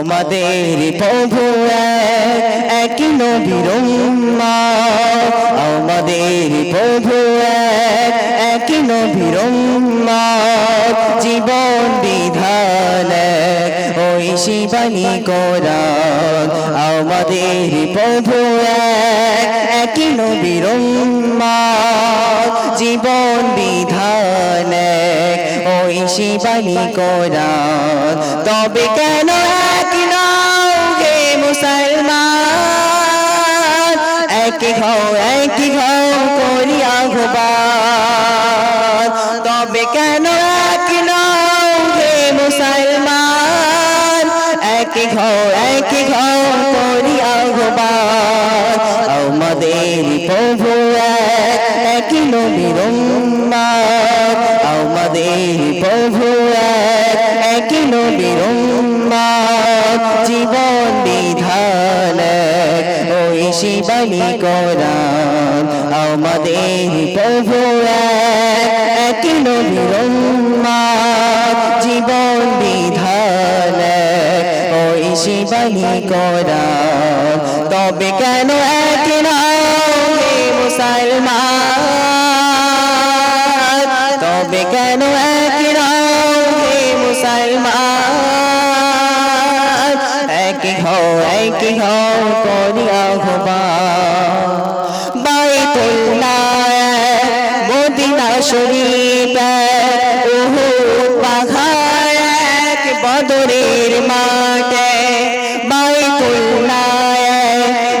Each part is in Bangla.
আমাদের প্রভু এক, একই নবীর। আমাদের প্রভু এক, একই নবীর জীবন বিধান ওই শিবানী কোরআন। আমাদের প্রভু এক, একই নবীর জীবন বিধান ওই শিবানী কোরআন। তবে কেন এক ঘর এক ঘর করি আহ্বান। তবে কেন এক নাও হে মুসলমান? এক ঘর এক ঘর করি আহ্বান। আমাদের প্রভু এক, নবীর আমাদের প্রভু এক, নবীর জীবন ওই শিবানী কোরআন আমাদের প্রভু এক, নবীর জীবন বিধান ওই শিবানী কোরআন তবে কেন এক নয় মুসলমান? তবে কেন এক হও এক হও করি বাইতুল্লাহ মদিনা শরীফ উহুদ পাহাড় এক বদরের মাঠে বাইতুল্লাহ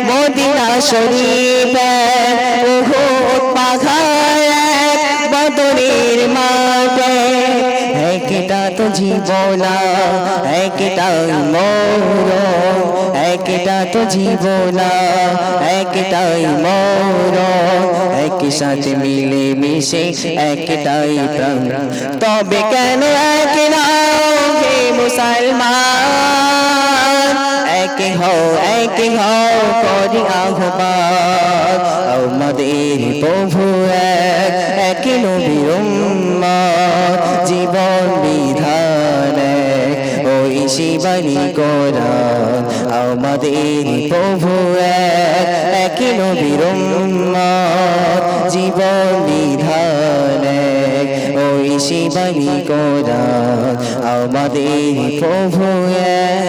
মদিনা শরীফ, উহুদ পাহাড়, এক বদরের মাঠে। একটা তো জীবনা একটা মোর একটা তো জীবনা একটাই মোর এক সাথে মিলে মিশে একটাই প্রাণ। তবে কেন এক হে মুসলমান? এক হও এক হও করি আহ্বান। আমাদের প্রভু এক এক নবীর উম্মত। শিবানী করা আমাদের প্রভু এক নবীর জীবন বিধান ওই শিবানী করা আমাদের প্রভু এক